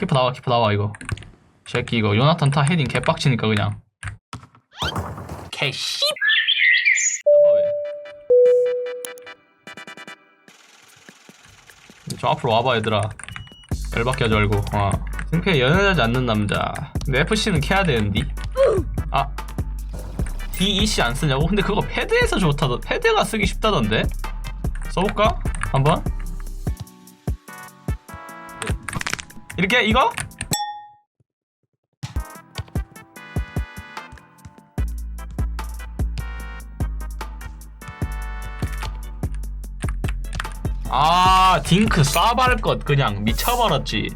키퍼 나와 키퍼 나와 이거. 새끼 이거. 요나탄 타 헤딩 개빡치니까 그냥. 개씨. 저 앞으로 와봐 얘들아. 열받게 하지 말고. 어. 승패에 연연하지 않는 남자. 근데 FC는 캐야 되는디 아. DEC 안 쓰냐고? 근데 그거 패드에서 좋다던 패드가 쓰기 쉽다던데? 써볼까? 한번 이렇게 이거? 아 딩크. 쏴발 것 그냥 미쳐버렸지.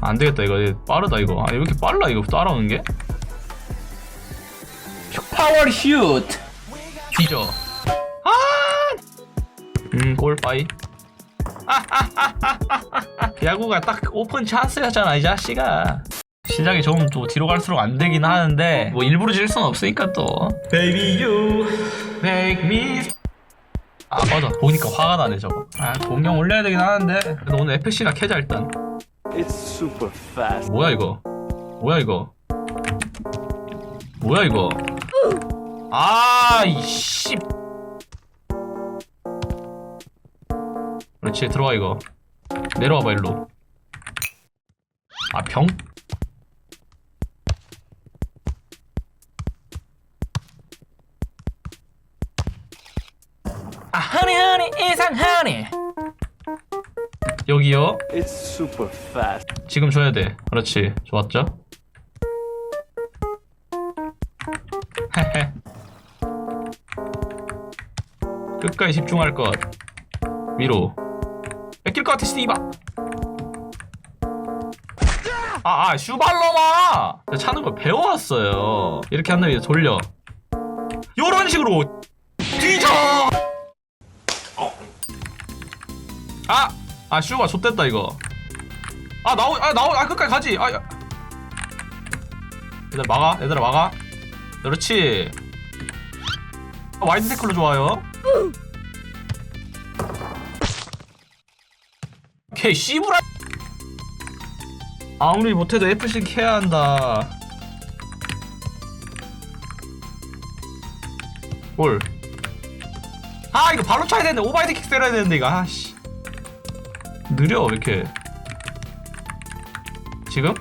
안 되겠다 이거. 빠르다 이거. 아니 왜 이렇게 빨라 이거 따라오는 게? 파워 슛 뒤져. 아 음 골파이. 야구가 딱 오픈 찬스였잖아 이 자식아. 시작이 좀또 뒤로 갈수록 안 되긴 하는데 뭐 일부러 질 수는 없으니까 또. Baby you make me. 아 맞아. 보니까 화가 나네 저거. 아 공룡 올려야 되긴 하는데. 그래도 오늘 FC나 캐자 일단. It's super fast. 뭐야 이거? 뭐야 이거? 뭐야 이거? 아 이씨 그렇지 들어와 이거 내려와봐 일로 아 병 아 허니 허니 이상하니 여기요 It's super fast. 지금 줘야 돼. 그렇지. 좋았죠? 끝까지 집중할 것. 위로. 것 같아, 씨바. 아, 아, 슈발로마! 제가 차는 걸 배워왔어요. 이렇게 한 다음에 이제 돌려. 요런 식으로 뒤져! 아! 아, 슈가 좆됐다, 이거. 아 나오 아 나오 아 끝까지 가지 아 야. 얘들아 막아 얘들아 막아 그렇지 아, 와이드 태클로 좋아요 오케이 씨부라. 아무리 못해도 FC 캐야 한다. 뭘아 이거 발로 차야 되는데 오바이드 킥 때려야 되는데 이거. 아씨. 느려 왜 이렇게. 지금?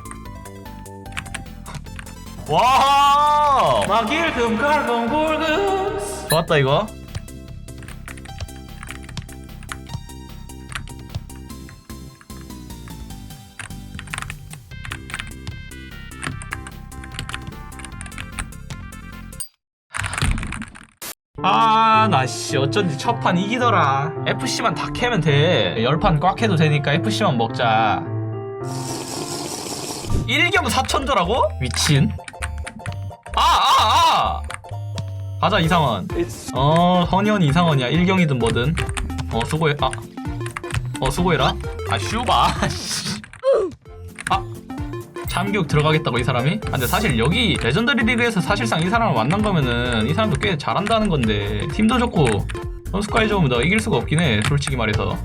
와! 막일금 갈금 골금 좋았다 이거 아, 나 씨, 어쩐지 첫 판 이기더라. FC만 다 캐면 돼. 열판꽉 해도 되니까 FC만 먹자. 1경 4천조라고? 미친. 아, 아, 아! 가자, 이상원. 어, 허니언 이상원이야. 1경이든 뭐든. 어, 수고해. 아. 어, 수고해라. 아, 슈바. 참교육 들어가겠다고 이 사람이? 아, 근데 사실 여기 레전더리 리그에서 사실상 이 사람을 만난 거면은 이 사람도 꽤 잘한다는 건데 팀도 좋고 선수까지 좋으면 너 이길 수가 없긴 해 솔직히 말해서.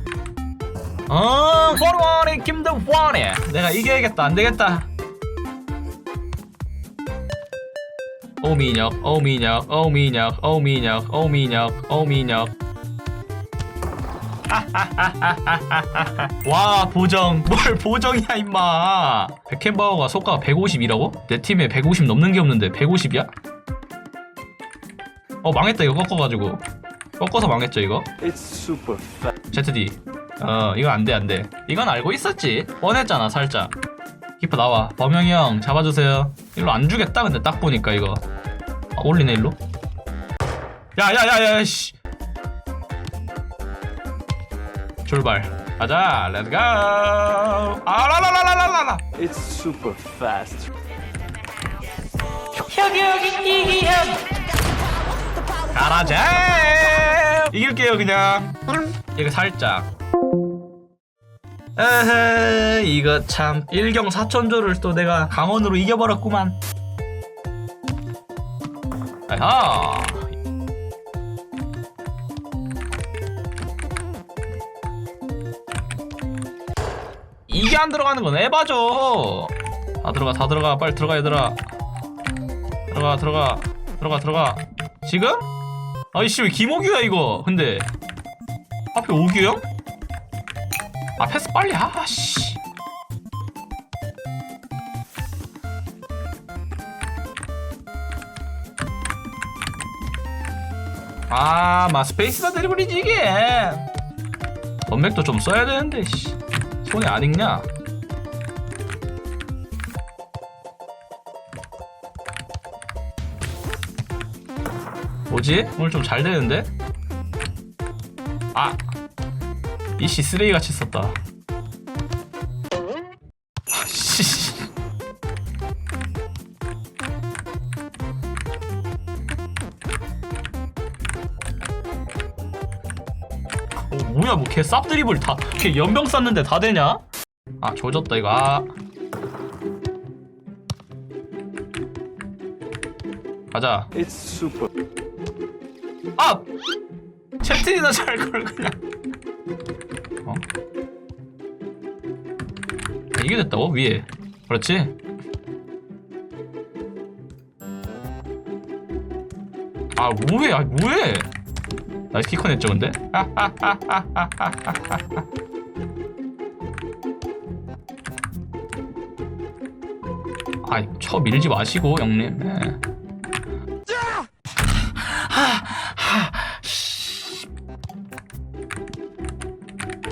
어 포르원이 김대원이. 내가 이겨야겠다 안 되겠다. 오민혁 오민혁 오민혁 오민혁 오민혁 오민혁 와 보정. 뭘 보정이야 임마. 백햄바워가 속가가 150이라고? 내 팀에 150 넘는 게 없는데 150이야? 어 망했다 이거 꺾어가지고. 꺾어서 망했죠 이거? It's super fast. ZD 어 이거 안돼 안돼. 이건 알고 있었지. 뻔했잖아 살짝. 키퍼 나와. 범영이 형 잡아주세요. 일로 안 주겠다 근데 딱 보니까 이거. 아, 올리네 일로. 야야야야 씨 출발. 가자. 렛츠 고 아라라라라라라 It's super fast. 이기 형 가라자 이길게요 그냥. 이거 살짝. 에헤 이거 참. 일경 사천조를 또 내가 강원으로 이겨버렸구만. 아하 이게 안 들어가는 건 에바죠 다 들어가 다 들어가. 빨리 들어가 얘들아. 들어가 들어가. 들어가 들어가. 지금? 아이씨 왜 김호규야 이거? 근데. 앞에 오규 형? 아 패스 빨리. 아씨. 아, 마 스페이스다 드리블이지 이게. 원맥도 좀 써야 되는데 씨. 손이 안 익냐? 뭐지? 오늘 좀 잘 되는데? 아, 이씨 쓰레기 같이 썼다. 뭐야 뭐개쌉 드리블 다걔 연병 쌌는데 다 되냐? 아 조졌다 이거. 아. 가자. It's super. 아! 채팅이나 잘 걸 그냥. 어? 아, 이게 됐다고? 위에. 그렇지? 아 뭐해? 아 뭐해 나이스 키커 냈죠 근데? 아이 쳐 밀지 마시고 형님. 네.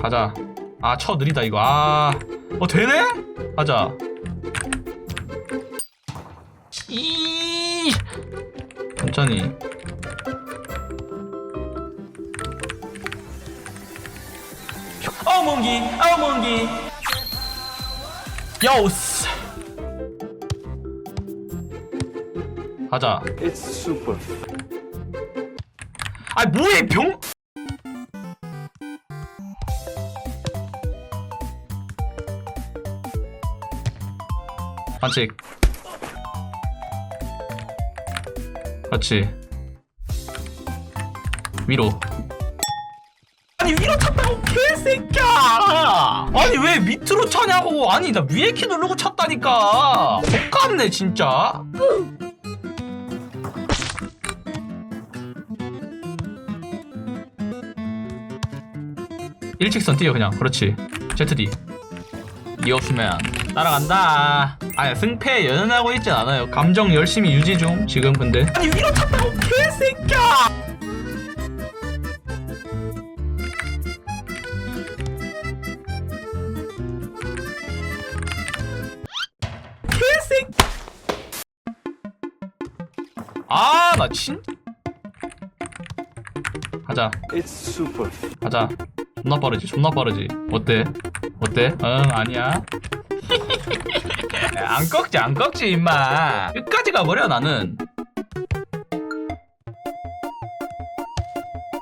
가자. 아쳐 느리다 이거. 아어 되네? 가자. 이. 천천히 어몽기 어몽기. 야오스. 가자. It's super. 아 뭐해 병? 반칙. 그렇지. 위로. 아니 위로 새끼야! 아니 왜 밑으로 차냐고. 아니 나 위에 키 누르고 찼다니까. 똑같네 진짜. 일직선 뛰어 그냥. 그렇지. ZD 이 없으면 따라간다. 아니 승패 연연하고 있진 않아요. 감정 열심히 유지 중 지금 근데. 아니 위로 탔다고 개새끼야 아 나 진 가자 It's super. 가자. 존나 빠르지, 존나 빠르지. 어때? 어때? 응, 아니야. 안 꺾지, 안 꺾지, 임마. 끝까지 가버려, 나는.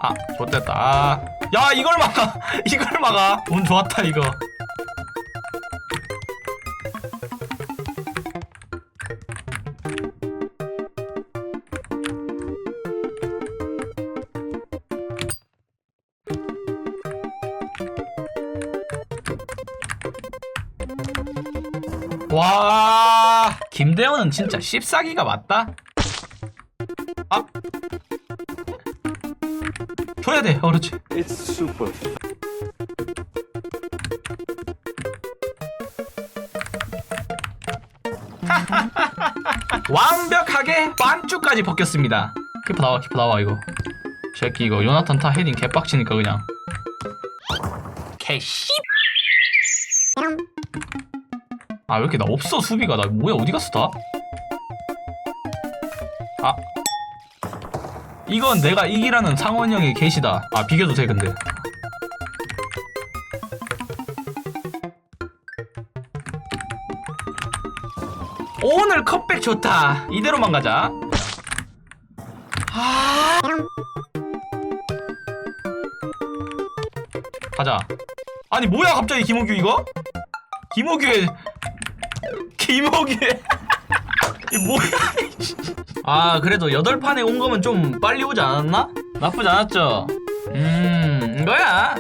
아, 좋됐다. 아. 야, 이걸 막아. 이걸 막아. 운 좋았다, 이거. 와 김대원은 진짜 씹사기가 맞다? 아. 줘야 돼 어, 그렇지 It's super. 완벽하게 반쪽까지 벗겼습니다. 키퍼 나와 키퍼 나와 이거. 새끼 이거 요나탄 타 헤딩 개빡치니까 그냥. 개씨 아 왜 이렇게 나 없어 수비가? 나 뭐야 어디 갔어 다? 아. 이건 내가 이기라는 상원 형의 계시다. 아 비교도 돼 근데. 오늘 컵백 좋다. 이대로만 가자. 아. 가자. 아니 뭐야 갑자기 김호규 이거? 김호규의 김호규의 이 뭐야. 아 그래도 여덟 판에 온 거면 좀 빨리 오지 않았나? 나쁘지 않았죠? 음 이거야